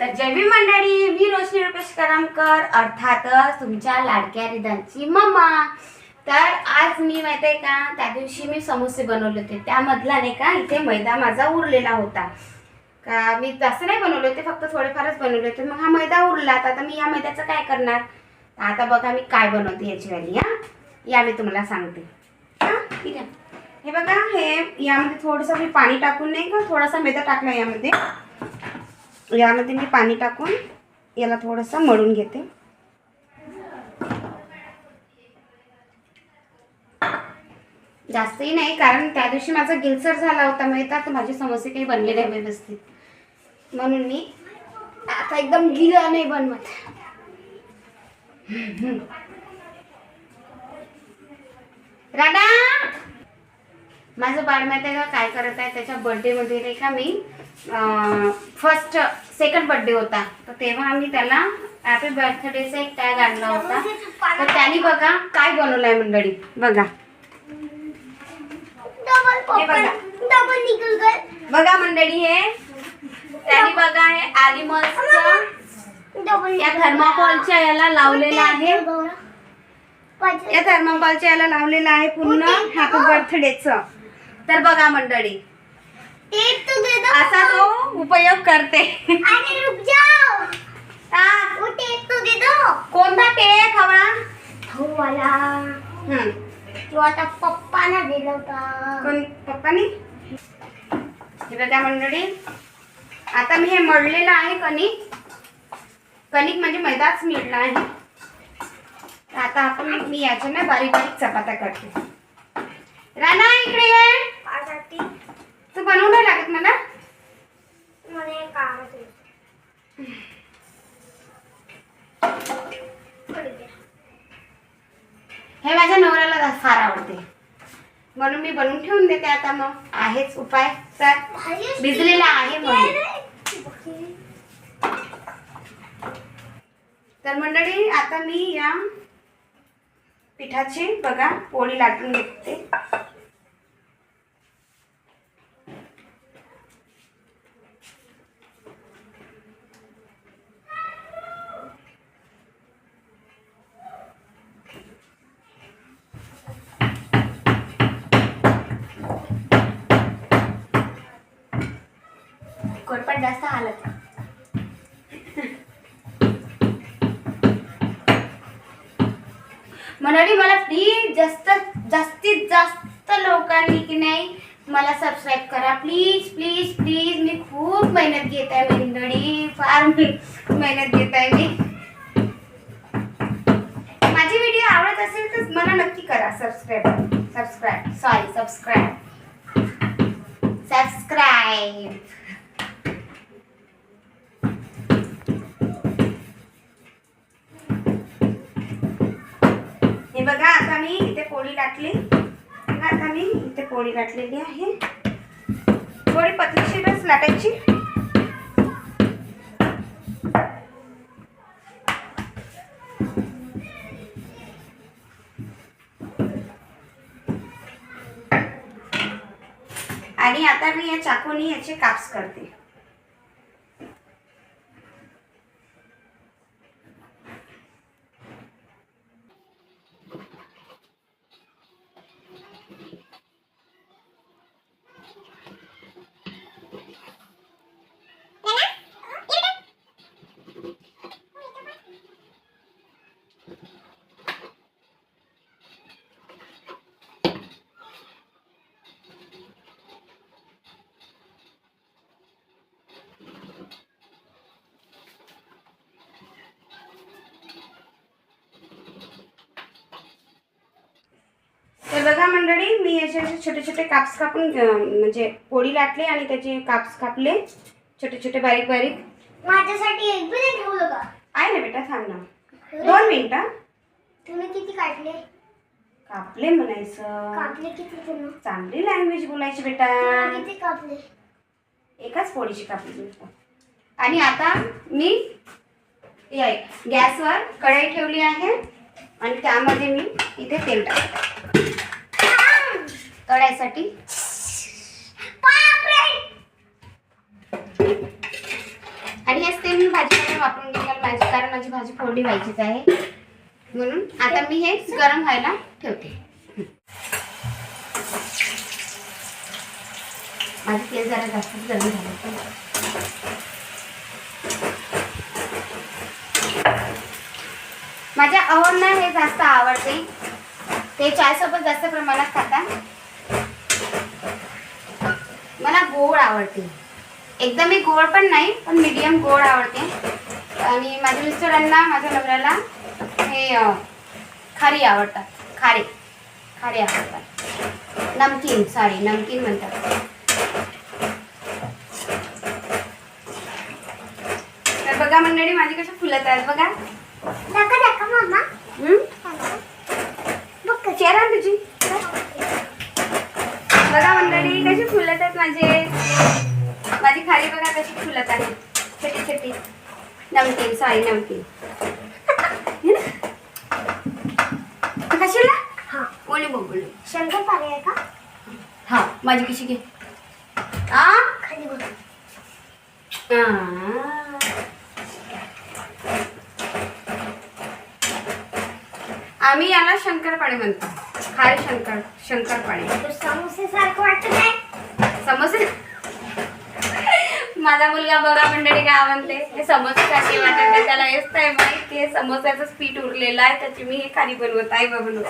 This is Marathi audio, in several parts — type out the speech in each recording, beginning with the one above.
तर जय मंडळी मी रोशनी रुपेश करमकर. अर्थातच तुमच्या लाडक्या रिदांची मम्मा. तर आज मी माहिती आहे का त्या दिवशी मी समोसे बनवले होते. त्यामधला नाही का इथे मैदा माझा उरलेला होता. का मी जास्त नाही बनवले होते फक्त थोडेफारच बनवले होते. मग हा मैदा उरला. तर आता मी या मैद्याचं काय करणार? आता बघा मी काय बनवते याची वाली हा? या मी तुम्हाला सांगते. ठीक आहे. हे बघा हे यामध्ये थोडंसं मी पाणी टाकून नाही का थोडासा मैदा टाकला यामध्ये. यामध्ये मी पाणी टाकून याला थोडंसं मळून घेते. जास्तही नाही कारण त्या दिवशी माझा गिलसर झाला होता म्हणजे मिळतात तर समस्या काही बनली नाही व्यवस्थित. म्हणून मी आता एकदम गिला नाही बनवत. राणा माझं बाळ माहिती आहे का काय करत आहे? त्याच्या बर्थडेमध्ये नाही का मी फर्स्ट सेकंड बर्थडे होता. तर तेव्हा आम्ही त्याला हॅपी बर्थडेचा एक टॅग आणला होता. तर त्याने बघा काय बनवलंय मंडळी. बघा. डबल हे बघा. डबल निकल गए बघा मंडळी हे. त्याने बघा हे डबल या थर्माकोलच्या याला लावलेलं आहे. या थर्माकोलच्या याला लावलेलं आहे पूर्ण हॅपी बर्थडेचं तर बघा मंडळी. असा तो उपयोग करते. अरे रुक जाओ. हा, वो टेप तो दे दो. कोणता टेप हवा? हो वाला हम्म. जो आता पप्पाना दिला होता. कोण? पप्पानी? हे बघा मंडळी. आता मी हे मळलेलं आहे कणिक. कणिक म्हणजे मैदाच मिळला आहे. आता आपण मी याच्या ना बारीक बारीक चपात्या करते. राणा इकडे ये. तू बनवून नाही लागत मला? काम. हे माझ्या नवऱ्याला फार आवडते. म्हणून मी बनवून ठेवून देते आता मग. आहेच उपाय. तर. भिजलेला आहे म्हणून. तर मंडळी आता मी या पिठाची बघा पोळी लाटून घेते. कोरपट जास्त हालत मंडळी मला प्लीज जास्त जास्तीत जास्त लोकांनी की नाही मला सबस्क्राईब करा. प्लीज प्लीज प्लीज मी खूप मेहनत घेत आहे मंडळी. फार मेहनत घेत आहे मी. माझी व्हिडिओ आवडत असेल तर मला नक्की करा. Subscribe subscribe sorry subscribe subscribe पोळी घातलेली आहे. थोडी पतलीशीरच लाटायची. आणि आता मी या चाकूनी याचे काप्स करते तर बघा मंडळी मी याचे असे छोटे छोटे काप्स कापून म्हणजे पोळी लाटले आणि त्याचे काप्स कापले छोटे छोटे बारीक बारीक. माझ्यासाठी एक बी नाही ठेवलं का आहे ना बेटा थांब ना. दोन मिनिटं तुम्ही किती काढले कापले म्हणायचं. कापले किती तुम्ही? चांगली लँग्वेज बोलायची बेटा. किती कापले? एकाच पोळीची कापली आणि आता मी गॅसवर कढई ठेवली आहे आणि त्यामध्ये मी इथे तेल टाकते. तळायसाठी. आणि हेच ते मी भाजीमध्ये वापरून घेणार माझी कारण माझी भाजी फोडणी व्हायचीच आहे. म्हणून आता मी हे गरम व्हायला ठेवते. माझे तेल जरा जास्त गरम झालं होतं. माझ्या अहोंना हे जास्त आवडते. ते चायसोबत जास्त प्रमाणात खातात मला गोड आवडते. एकदम मी गोड पण नाही पण मीडियम गोड आवडते. आणि माझ्या मिस्टरांना माझ्या नवऱ्याला हे खारी आवडतात. खारे. खारे आवडतात. नमकीन सॉरी नमकीन म्हणतात. तर बघा मंडळी माझी कशा फुलत आहेत बघा दाखा दाखा मामा हम्म? बघ कशी चेहरा आहे तुझी बघा मंडळी कशी फुलत आहेत माझे माझी खाली बघा कशी फुलत आहे. छोटी छोटी. नमकीन सॉरी नमकीन. कशाला हा. ओली बघू शंकरपाळे आहे का? हा माझी कशी घे. आ? खाली बघ. आम्ही याला शंकरपाळे म्हणतो. खारे शंकर शंकरपाळे. तो समोसे सारखं वाटत आहे समोसे? माझा मुलगा बघा मंडळी काय म्हणते. हे समोसेसाठी वाटत आहे त्याला हेच नाही माहीत. हे समोस्याचंच पीठ उरलेलं आहे. त्याची मी हे खाली बनवत आहे बघून.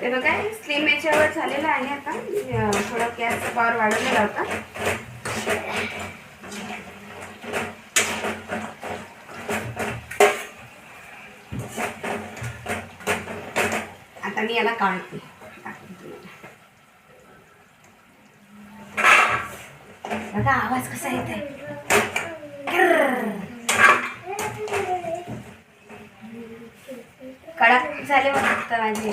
ते बघा स्लिम याच्यावर झालेलं आहे आता. थोडा गॅसचा पॉवर वाढवलेला होता. आता मी याला काढते. बघा आवाज कसा येत आहे कडक झाले वाटतं माझे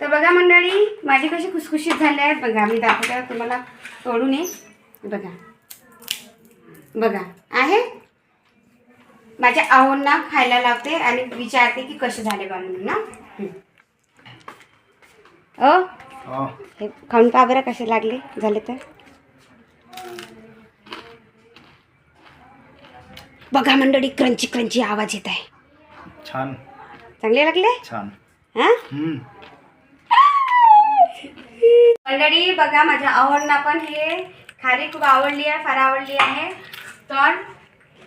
तर बघा मंडळी माझी कशी खुसखुशीत झाले आहेत बघा मी दाखवते तुम्हाला. तोडून ये. बघा. बघा. आहे? माझ्या आहोंना खायला लावते आणि विचारते की कसे झाले बा म्हणून ना? हं. ओ हा. हे खाऊन पहा बरं कसे लागले. झाले तर. बघा मंडळी क्रंची क्रंची आवाज येत आहे. छान. चांगले लागले? छान. हा. मंडळी बघा माझ्या आवडना पण हे खारी खूप आवडली आहे फार आवडली आहे. तर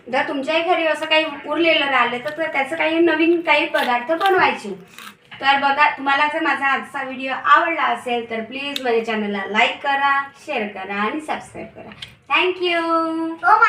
जर तुमच्याही घरी असं काही उरलेलं राहिलं तर त्याचं काही नवीन काही पदार्थ बनवायचे. तर बघा तुम्हाला जर माझा आजचा व्हिडिओ आवडला असेल तर प्लीज माझ्या चॅनलला लाईक करा शेअर करा आणि सबस्क्राईब करा. थँक्यू ओ oh